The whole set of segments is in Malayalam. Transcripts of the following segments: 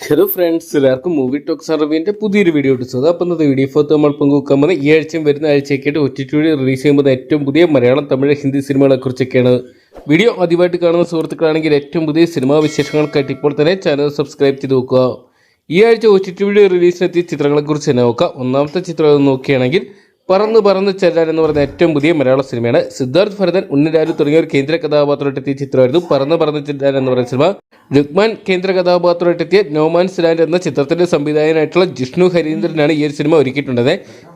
ഹലോ ഫ്രണ്ട്സ് എല്ലാവർക്കും മൂവി ടോക്സ് അറിവിന്റെ പുതിയൊരു വീഡിയോ ഇട്ടത് അപ്പം ഇന്നത്തെ വീഡിയോ ഫോർത്ത് നമ്മൾ പങ്കുവെക്കാൻ പോകുന്നത് ഈ ആഴ്ചയും വരുന്ന ആഴ്ചയൊക്കെയായിട്ട് ഒറ്റിറ്റൂടി റിലീസ് ചെയ്യുമ്പോൾ ഏറ്റവും പുതിയ മലയാളം തമിഴ് ഹിന്ദി സിനിമകളെ കുറിച്ചൊക്കെയാണ് വീഡിയോ ആദ്യമായിട്ട് കാണുന്ന സുഹൃത്തുക്കളാണെങ്കിൽ ഏറ്റവും പുതിയ സിനിമാ വിശേഷങ്ങൾക്കായിട്ട് ഇപ്പോൾ തന്നെ ചാനൽ സബ്സ്ക്രൈബ് ചെയ്ത് നോക്കുക. ഈ ആഴ്ച ഒറ്റിറ്റൂടി റിലീസിനെത്തിയ ചിത്രങ്ങളെക്കുറിച്ച് തന്നെ നോക്കാം. ഒന്നാമത്തെ ചിത്രം നോക്കുകയാണെങ്കിൽ പറന്ന് പറന്ന് ചെല്ലാൻ എന്ന് പറയുന്ന ഏറ്റവും പുതിയ മലയാള സിനിമയാണ്. സിദ്ധാർത്ഥ് ഭരതൻ ഉണ്ണിരാജു തുടങ്ങിയ ഒരു കേന്ദ്ര കഥാപാത്രമായിട്ടെത്തിയ ചിത്രമായിരുന്നു. പറന്ന് പറന്ന് ചെല്ലാൻ എന്ന് പറയുന്ന സിനിമ. രുക്മാൻ കേന്ദ്ര കഥാപാത്രമായിട്ടെത്തിയ നോമാൻസ് ലാൻഡ് എന്ന ചിത്രത്തിന്റെ സംവിധായകനായിട്ടുള്ള ജിഷ്ണു ഹരീന്ദ്രനാണ് ഈ ഒരു സിനിമ ഒരുക്കിയിട്ടുള്ളത്.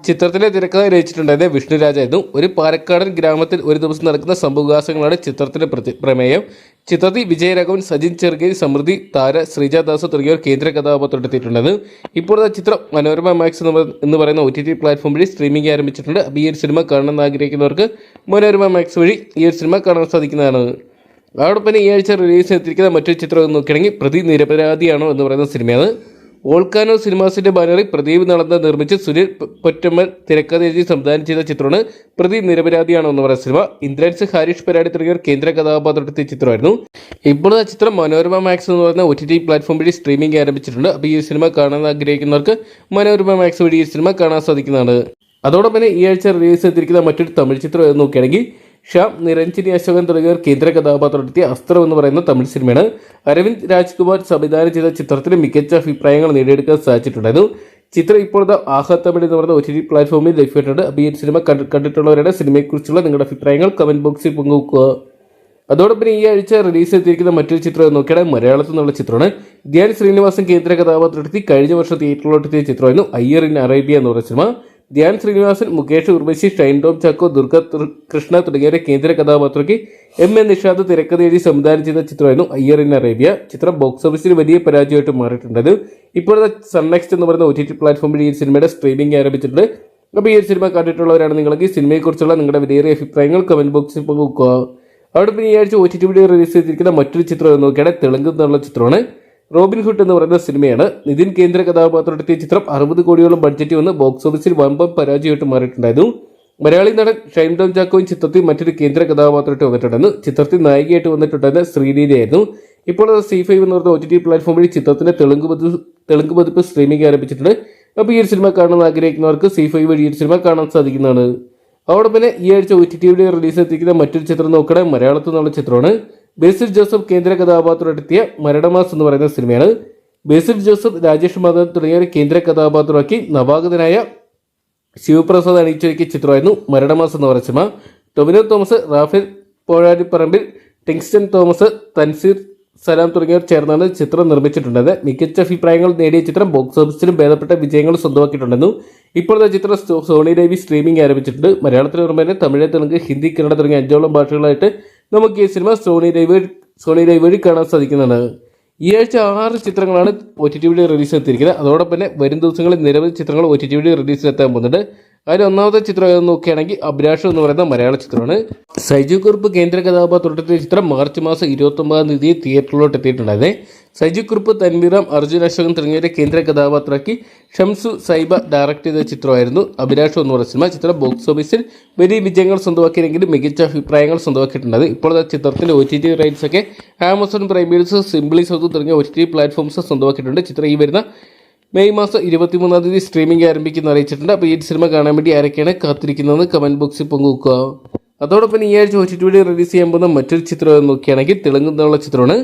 ചിത്രത്തിലെ തിരക്കഥ രചിച്ചിട്ടുണ്ടായത് വിഷ്ണുരാജായിരുന്നു. ഒരു പാലക്കാടൻ ഗ്രാമത്തിൽ ഒരു ദിവസം നടക്കുന്ന സംഭവവികാസങ്ങളാണ് ചിത്രത്തിന്റെ പ്രമേയം. ചിത്രത്തിൽ വിജയരാഘവൻ സജിൻ ചെറുകേരി സമൃദ്ധി താര ശ്രീജാദാസ് തുടങ്ങിയവർ കേന്ദ്ര കഥാപാത്രം എടുത്തിട്ടുണ്ട് ഇപ്പോഴത്തെ ചിത്രം മനോരമ മാക്സ് എന്ന് പറയുന്ന ഒ ടി ടി പ്ലാറ്റ്ഫോം വഴി സ്ട്രീമിംഗ് ആരംഭിച്ചിട്ടുണ്ട്. അപ്പോൾ ഈ ഒരു സിനിമ കാണണമെന്ന് ആഗ്രഹിക്കുന്നവർക്ക് മനോരമ മാക്സ് വഴി ഈ ഒരു സിനിമ കാണാൻ സാധിക്കുന്നതാണ്. അതോടൊപ്പം ഈ ആഴ്ച റിലീസിനെത്തിരിക്കുന്ന മറ്റൊരു ചിത്രം നോക്കുകയാണെങ്കിൽ പ്രതി നിരപരാധിയാണോ എന്ന് പറയുന്ന സിനിമയാണ് ഓൾക്കാനോ സിനിമാസിന്റെ ബാനറിൽ പ്രദീപ് നടന്ന നിർമ്മിച്ച് സുനിൽ പൊറ്റമ്മൻ തിരക്കഥ എഴുതി സംവിധാനം ചെയ്ത ചിത്രമാണ് പ്രദീപ് നിരപരാധിയാണോ എന്ന് പറയുന്ന സിനിമ. ഇന്ദ്രൻസ് ഹാരിഷ് പരാടി തുടങ്ങിയവർ കേന്ദ്ര കഥാപാത്രത്തെ ചിത്രമായിരുന്നു. ഇപ്പോൾ ആ ചിത്രം മനോരമ മാക്സ് എന്ന് പറയുന്ന ഒ ടി ടി പ്ലാറ്റ്ഫോം വഴി സ്ട്രീമിംഗ് ആരംഭിച്ചിട്ടുണ്ട്. അപ്പോൾ ഈ സിനിമ കാണാൻ ആഗ്രഹിക്കുന്നവർക്ക് മനോരമ മാക്സ് വഴി ഈ സിനിമ കാണാൻ സാധിക്കുന്നതാണ്. അതോടൊപ്പം തന്നെ ഈ ആഴ്ച റിലീസ് ചെയ്തിരിക്കുന്ന മറ്റൊരു തമിഴ് ചിത്രം നോക്കുകയാണെങ്കിൽ ഷ്യാം നിരഞ്ജനി അശോകൻ തുടങ്ങിയവർ കേന്ദ്ര കഥാപാത്രമെത്തിയ അസ്ത്രം എന്ന് പറയുന്ന തമിഴ് സിനിമയാണ്. അരവിന്ദ് രാജ്കുമാർ സംവിധാനം ചെയ്ത ചിത്രത്തിന് മികച്ച അഭിപ്രായങ്ങൾ നേടിയെടുക്കാൻ സാധിച്ചിട്ടുണ്ടായിരുന്നു. ചിത്രം ഇപ്പോഴത്തെ ആഹ തമിഴ് എന്ന് പറയുന്ന ഒ ടി ടി പ്ലാറ്റ്ഫോമിൽ ലഭ്യമായിട്ടുണ്ട്. അപ്പോൾ ഈ സിനിമ കണ്ട് കണ്ടിട്ടുള്ളവരുടെ സിനിമയെക്കുറിച്ചുള്ള നിങ്ങളുടെ അഭിപ്രായങ്ങൾ കമന്റ് ബോക്സിൽ പങ്കുവെക്കുക. അതോടൊപ്പം ഈ ആഴ്ച റിലീസ് ചെയ്തിരിക്കുന്ന മറ്റൊരു ചിത്രം നോക്കിയാൽ മലയാളത്തിൽ നിന്നുള്ള ചിത്രമാണ്. ധ്യാൻ ശ്രീനിവാസൻ കേന്ദ്ര കഥാപാത്രത്തിൽ കഴിഞ്ഞ വർഷം തിയേറ്ററിലോട്ടെത്തിയ ചിത്രമായിരുന്നു അയ്യർ ഇൻ അറേബ്യ എന്ന് പറയുന്ന സിനിമ. ധ്യാൻ ശ്രീനിവാസൻ മുകേഷ് ഉർവശി ഷൈൻ ടോം ചാക്കോ ദുർഗ കൃഷ്ണ തുടങ്ങിയവരെ കേന്ദ്ര കഥാപാത്രയ്ക്ക് എം എ നിഷാദ് തിരക്കഥ എഴുതി സംവിധാനം ചെയ്ത ചിത്രമായിരുന്നു അയ്യർ ഇൻ അറേബ്യ. ചിത്രം ബോക്സ് ഓഫീസിൽ വലിയ പരാജയമായിട്ട് മാറിയിട്ടുണ്ടത് ഇപ്പോഴത്തെ സൺനെക്സ്റ്റ് എന്ന് പറയുന്ന ഒ ടി ടി പ്ലാറ്റ്ഫോമിൽ ഈ സിനിമയുടെ സ്ട്രീമിംഗ് ആരംഭിച്ചിട്ടുണ്ട്. അപ്പോൾ ഈ ഒരു സിനിമ കണ്ടിട്ടുള്ളവരാണ് നിങ്ങൾക്ക് ഈ സിനിമയെക്കുറിച്ചുള്ള നിങ്ങളുടെ വിലയേറിയ അഭിപ്രായങ്ങൾ കമന്റ് ബോക്സിൽ പങ്കുവെക്കുക. അവിടെ പിന്നെ ഈ ആഴ്ച O T T video release ചെയ്തിരിക്കുന്ന മറ്റൊരു ചിത്രം നോക്കിയാണ് തെലുങ്ക് എന്നുള്ള ചിത്രമാണ്. റോബിൻ ഹുഡ് എന്ന് പറയുന്ന സിനിമയാണ്. നിതിൻ കേന്ദ്ര കഥാപാത്രം എടുത്തിയ ചിത്രം അറുപത് കോടിയോളം ബഡ്ജറ്റ് വന്ന് ബോക്സ് ഓഫീസിൽ വമ്പ പരാജയമായിട്ട് മാറിയിട്ടുണ്ടായിരുന്നു. മലയാളി നടൻ ഷൈൻ ടോം ചാക്കോയും ചിത്രത്തിൽ മറ്റൊരു കേന്ദ്ര കഥാപാത്രമായിട്ട് വന്നിട്ടുണ്ടായിരുന്നു ചിത്രത്തിൽ നായികയായിട്ട് വന്നിട്ടുണ്ടായിരുന്ന ശ്രീലീലയായിരുന്നു ഇപ്പോൾ സി ഫൈവ് എന്ന് പറയുന്ന ഒ ടി ടി പ്ലാറ്റ്ഫോം വഴി ചിത്രത്തിന്റെ തെലുങ്ക് പതിപ്പ് തെലുങ്ക് പതിപ്പ് സ്ട്രീമിംഗ് ആരംഭിച്ചിട്ടുണ്ട്. അപ്പോൾ ഈ ഒരു സിനിമ കാണാൻ ആഗ്രഹിക്കുന്നവർക്ക് സി ഫൈവ് വഴി ഈ ഒരു സിനിമ കാണാൻ സാധിക്കുന്നതാണ്. അതോടൊപ്പം തന്നെ ഈ ആഴ്ച ഒ ടി ടിയുടെ റിലീസ് എത്തിക്കുന്ന മറ്റൊരു ചിത്രം നോക്കണേ മലയാളത്തിൽ നിന്നുള്ള ചിത്രമാണ്. ബേസിൽ ജോസഫ് കേന്ദ്ര കഥാപാത്രമെത്തിയ മരണമാസ് എന്ന് പറയുന്ന സിനിമയാണ്. ബേസിൽ ജോസഫ് രാജേഷ് മാധവൻ തുടങ്ങിയവരെ കേന്ദ്ര കഥാപാത്രമാക്കി നവാഗതനായ ശിവപ്രസാദ് അണിയിച്ചൊരുക്കിയ ചിത്രമായിരുന്നു മരണമാസ് എന്ന് പറയുന്ന സിനിമ. ടൊമിനോ തോമസ് റാഫേൽ പോഴാരിപ്പറമ്പിൽ ടിങ്സ്റ്റൺ തോമസ് തൻസീർ സലാം തുടങ്ങിയവർ ചേർന്നാണ് ചിത്രം നിർമ്മിച്ചിട്ടുള്ളത് മികച്ച അഭിപ്രായങ്ങൾ നേടിയ ചിത്രം ബോക്സ് ഓഫീസിലും ഭേദപ്പെട്ട വിജയങ്ങൾ സ്വന്തമാക്കിയിട്ടുണ്ടെന്നും ഇപ്പോഴത്തെ ചിത്രം സോണി രവി സ്ട്രീമിംഗ് ആരംഭിച്ചിട്ടുണ്ട്. മലയാളത്തിന് പുറമെ തമിഴ് തെലുങ്ക് ഹിന്ദി കന്നഡ തുടങ്ങിയ അഞ്ചോളം ഭാഷകളായിട്ട് നമുക്ക് ഈ സിനിമ സോണി രവി സോണി രവി വഴി കാണാൻ സാധിക്കുന്നതാണ്. ഈ ആഴ്ച ആറ് ചിത്രങ്ങളാണ് ഒ ടി ടി വിയുടെ റിലീസ് എത്തിയിരിക്കുന്നത്. അതോടൊപ്പം തന്നെ വരും ദിവസങ്ങളിൽ നിരവധി ചിത്രങ്ങൾ ഒ ടി ടി വിയുടെ റിലീസിലെത്താൻ പോകുന്നുണ്ട്. അതിൽ ഒന്നാമത്തെ ചിത്രം നോക്കുകയാണെങ്കിൽ അഭിലാഷം എന്ന് പറയുന്ന മലയാള ചിത്രമാണ്. സൈജു കുറുപ്പ് കേന്ദ്ര കഥാപാത്രത്തിലെ ചിത്രം മാർച്ച് മാസം ഇരുപത്തി ഒമ്പതാം തീയതി തിയേറ്ററിലോട്ട് എത്തിയിട്ടുണ്ടായിരുന്നേ. സൈജു കുറുപ്പ് തൻവീറാം അർജുൻ അശോകൻ തുടങ്ങിയവരെ കേന്ദ്ര കഥാപാത്രമാക്കി ഷംസു സൈബ ഡയറക്റ്റ് ചെയ്ത ചിത്രമായിരുന്നു അഭിലാഷം എന്ന് പറയുന്ന സിനിമ. ചിത്രം ബോക്സ് ഓഫീസിൽ വലിയ വിജയങ്ങൾ സ്വന്തമാക്കിയെങ്കിലും മികച്ച അഭിപ്രായങ്ങൾ സ്വന്തമാക്കിയിട്ടുണ്ട്. ഇപ്പോൾ ചിത്രത്തിൽ ഒ ടി ടി റൈറ്റ്സ് ഒക്കെ Amazon Prime videos Simply South തുടങ്ങിയ ഒ ടി ടി പ്ലാറ്റ്ഫോംസ് സ്വന്തമാക്കിയിട്ടുണ്ട്. ചിത്രം ഈ വരുന്ന മെയ് മാസം ഇരുപത്തിമൂന്നാം തീയതി സ്ട്രീമിംഗ് ആരംഭിക്കുന്ന അറിയിച്ചിട്ടുണ്ട്. അപ്പോൾ ഈ സിനിമ കാണാൻ വേണ്ടി ആരൊക്കെയാണ് കാത്തിരിക്കുന്നതെന്ന് കമന്റ് ബോക്സിൽ പങ്കുവെക്കുക. അതോടൊപ്പം ഈ ആഴ്ച ഒ ടി റിലീസ് ചെയ്യാൻ പോകുന്ന മറ്റൊരു ചിത്രം നോക്കുകയാണെങ്കിൽ തെലുങ്കുന്നുള്ള ചിത്രമാണ്.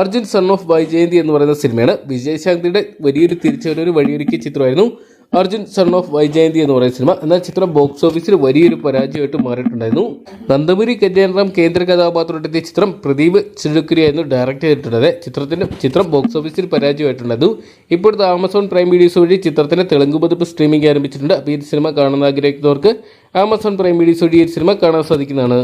അർജുൻ സൺ ഓഫ് വൈജയന്തി എന്ന് പറയുന്ന സിനിമയാണ് വിജയശാന്തിയുടെ വലിയൊരു തിരിച്ചുവരവ് വഴിയൊരുക്കിയ ചിത്രമായിരുന്നു. അർജുൻ സൺ ഓഫ് വൈജയന്തി എന്ന് പറയുന്ന സിനിമ എന്നാൽ ചിത്രം ബോക്സ് ഓഫീസിൽ വലിയൊരു പരാജയമായിട്ട് മാറിയിട്ടുണ്ടായിരുന്നു. നന്ദപുരി കല്യാണറാം കേന്ദ്ര കഥാപാത്രത്തിന്റെ ചിത്രം പ്രദീപ് എന്ന് ഡയറക്ട് ചെയ്തിട്ടുള്ളത്. ചിത്രത്തിന്റെ ചിത്രം ബോക്സ് ഓഫീസിൽ പരാജയമായിട്ടുണ്ടായിരുന്നു. ഇപ്പോഴത്തെ ആമസോൺ പ്രൈം വീഡിയോസ് വഴി ചിത്രത്തിന്റെ തെലുങ്ക് പതിപ്പ് സ്ട്രീമിംഗ് ആരംഭിച്ചിട്ടുണ്ട്. അപ്പോൾ ഈ സിനിമ കാണാൻ ആഗ്രഹിക്കുന്നവർക്ക് ആമസോൺ പ്രൈം വീഡിയോസ് വഴി ഈ സിനിമ കാണാൻ സാധിക്കുന്നതാണ്.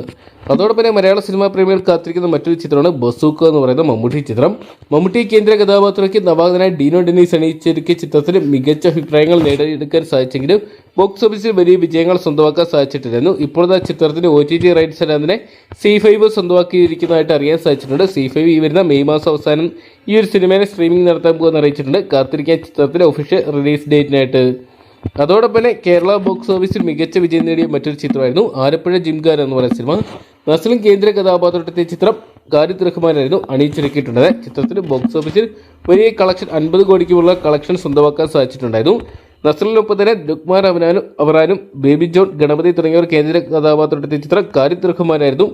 അതോടൊപ്പം തന്നെ മലയാള സിനിമാ പ്രേമികൾ കാത്തിരിക്കുന്ന മറ്റൊരു ചിത്രമാണ് ബസൂക്ക എന്ന് പറയുന്ന മമ്മൂട്ടി ചിത്രം. മമ്മൂട്ടി കേന്ദ്ര കഥാപാത്രമാക്കി നവാഗതനായ ഡീനോ ഡെന്നീസ് അണിയിച്ചൊരുക്കിയ ചിത്രത്തിന് മികച്ച അഭിപ്രായങ്ങൾ നേടിയെടുക്കാൻ സാധിച്ചെങ്കിലും ബോക്സ് ഓഫീസിൽ വലിയ വിജയങ്ങൾ സ്വന്തമാക്കാൻ സാധിച്ചിട്ടില്ലായിരുന്നു ഇപ്പോഴത്തെ ചിത്രത്തിന്റെ ഒ ടി ടി റൈറ്റ്സ് എല്ലാം തന്നെ സി ഫൈവ് സ്വന്തമാക്കിയിരിക്കുന്നതായിട്ട് അറിയാൻ സാധിച്ചിട്ടുണ്ട്. സി ഫൈവ് ഈ വരുന്ന മെയ് മാസം അവസാനം ഈ ഒരു സിനിമയെ സ്ട്രീമിംഗ് നടത്താൻ പോകുമെന്ന് അറിയിച്ചിട്ടുണ്ട്. കാത്തിരിക്കാൻ ചിത്രത്തിന്റെ ഒഫീഷ്യൽ റിലീസ് ഡേറ്റിനായിട്ട് അതോടൊപ്പം കേരള ബോക്സ് ഓഫീസിൽ മികച്ച വിജയം നേടിയ മറ്റൊരു ചിത്രമായിരുന്നു ആലപ്പുഴ ജിംഗാർ എന്ന് പറയുന്ന സിനിമ. നസ്ലിം കേന്ദ്ര കഥാപാത്രത്തെ ചിത്രം ഖാലിദ് റഹ്മാനായിരുന്നു അണിയിച്ചൊരുക്കിയിട്ടുള്ളത്. ചിത്രത്തിന് ബോക്സ് ഓഫീസിൽ വലിയ കളക്ഷൻ അൻപത് കോടിക്കുമുള്ള കളക്ഷൻ സ്വന്തമാക്കാൻ സാധിച്ചിട്ടുണ്ടായിരുന്നു. നസ്ലിനൊപ്പം തന്നെ ലുക്മാൻ അവനാനും അവറാനും ബേബി ജോൺ ഗണപതി തുടങ്ങിയവർ കേന്ദ്ര കഥാപാത്രത്തെ ചിത്രം ഖാലിദ് റഹ്മാനായിരുന്നു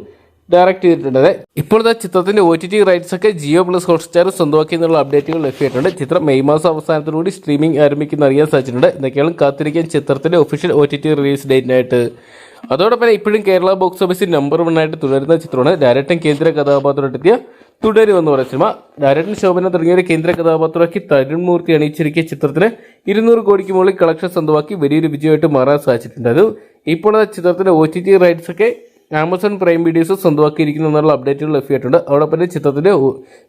ഡയറക്ട് ചെയ്തിട്ടുണ്ട്. ഇപ്പോഴത്തെ ചിത്രത്തിന്റെ ഒ ടി ടി റൈറ്റ്സ് ഒക്കെ ജിയോ പ്ലസ് ഹോട്ട്സ്റ്റാർ സ്വന്തമാക്കി എന്നുള്ള അപ്ഡേറ്റുകൾ ലഭ്യമായിട്ടുണ്ട്. ചിത്രം മെയ് മാസം അവസാനത്തോടുകൂടി സ്ട്രീമിംഗ് ആരംഭിക്കുന്ന അറിയാൻ സാധിച്ചിട്ടുണ്ട്. എന്തൊക്കെയാണ് കാത്തിരിക്കാൻ ചിത്രത്തിന്റെ official O T T release ഡേറ്റിനായിട്ട് അതോടൊപ്പം ഇപ്പോഴും കേരള ബോക്സ് ഓഫീസിൽ നമ്പർ വൺ ആയിട്ട് തുടരുന്ന ചിത്രമാണ് ഡയറക്ടൻ കേന്ദ്ര കഥാപാത്രത്തെത്തിയ തുടരും എന്ന് പറയുന്ന സിനിമ. ഡയറക്ടൻ ശോഭന തുടങ്ങിയ കേന്ദ്ര കഥാപാത്രമാക്കി തരുൺ മൂർത്തി അണിയിച്ചിരിക്കിയ ചിത്രത്തിന് ഇരുന്നൂറ് കോടിക്ക് മുകളിൽ കളക്ഷൻ സ്വന്തമാക്കി വലിയൊരു വിജയമായിട്ട് മാറാൻ സാധിച്ചിട്ടുണ്ട്. ഇപ്പോൾ ഇപ്പോഴത്തെ ചിത്രത്തിന്റെ ഒ ടി ടി റൈറ്റ്സ് ഒക്കെ ആമസോൺ പ്രൈം വീഡിയോസ് സ്വന്തമാക്കിയിരിക്കുന്നു എന്നുള്ള അപ്ഡേറ്റുകൾ ലഭ്യമായിട്ടുണ്ട്. അതോടൊപ്പം തന്നെ ചിത്രത്തിന്റെ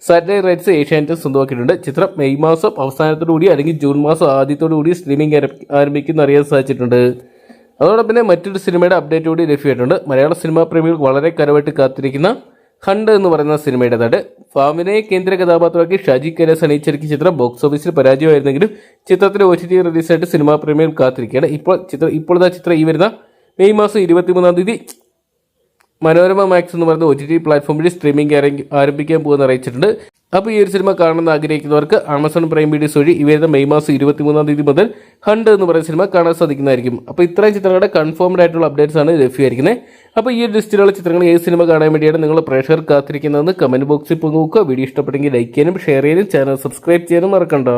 സാറ്റലൈറ്റ് റൈറ്റ്സ് ഏഷ്യാനെറ്റ് സ്വന്തമാക്കിയിട്ടുണ്ട്. ചിത്രം മെയ് മാസം അവസാനത്തോടുകൂടി അല്ലെങ്കിൽ ജൂൺ മാസം ആദ്യത്തോടുകൂടി സ്ട്രീമിംഗ് ആരംഭിക്കുന്ന അറിയാൻ സാധിച്ചിട്ടുണ്ട്. അതോടൊപ്പം തന്നെ മറ്റൊരു സിനിമയുടെ അപ്ഡേറ്റ് കൂടി ലഭ്യമായിട്ടുണ്ട്. മലയാള സിനിമാ പ്രേമികൾ വളരെ കരവായിട്ട് കാത്തിരിക്കുന്ന ഹണ്ട് എന്ന് പറയുന്ന സിനിമയുടെ സിനിമയുടേതാണ് ഫാമിനെ കേന്ദ്ര കഥാപാത്രമാക്കി ഷാജി കൈലാസ് അണിയിച്ചിറക്കിയ ചിത്രം ബോക്സ് ഓഫീസിൽ പരാജയമായിരുന്നെങ്കിലും ചിത്രത്തിന്റെ ഒ ടി ടി റിലീസായിട്ട് സിനിമാ പ്രേമികൾ കാത്തിരിക്കുകയാണ്. ഇപ്പോൾ ചിത്രം ഇപ്പോഴത്തെ ചിത്രം ഈ വരുന്ന മെയ് മാസം ഇരുപത്തിമൂന്നാം തീയതി മനോരമ മാക്സ് എന്ന് പറയുന്ന ഒ ടി ടി പ്ലാറ്റ്ഫോമിൽ സ്ട്രീമിംഗ് ആരംഭിക്കാൻ പോകുന്ന അറിയിച്ചിട്ടുണ്ട്. അപ്പോൾ ഈ ഒരു സിനിമ കാണണമെന്ന് ആഗ്രഹിക്കുന്നവർക്ക് ആമസോൺ പ്രൈം വീഡിയോസ് വഴി ഈ വരുന്ന മെയ് മാസം ഇരുപത്തിമൂന്നാം തീയതി മുതൽ ഹണ്ട് എന്ന് പറയുന്ന സിനിമ കാണാൻ സാധിക്കുന്നതായിരിക്കും. അപ്പോൾ ഇത്രയും ചിത്രങ്ങളുടെ കൺഫേംഡ് ആയിട്ടുള്ള അപ്ഡേറ്റ്സ് ആണ് ലഭ്യമായിരിക്കുന്നത്. അപ്പോൾ ഈ ഒരു ലിസ്റ്റിലുള്ള ചിത്രങ്ങൾ ഏത് സിനിമ കാണാൻ വേണ്ടിയാണ് നിങ്ങൾ പ്രേക്ഷകർ കാത്തിരിക്കുന്നതെന്ന് കമന്റ് ബോക്സിൽ പങ്കുവെക്കുക. വീഡിയോ ഇഷ്ടപ്പെട്ടെങ്കിൽ ലൈക്ക് ചെയ്യാനും ഷെയർ ചെയ്യാനും ചാനൽ സബ്സ്ക്രൈബ് ചെയ്യാനും മറക്കണ്ട.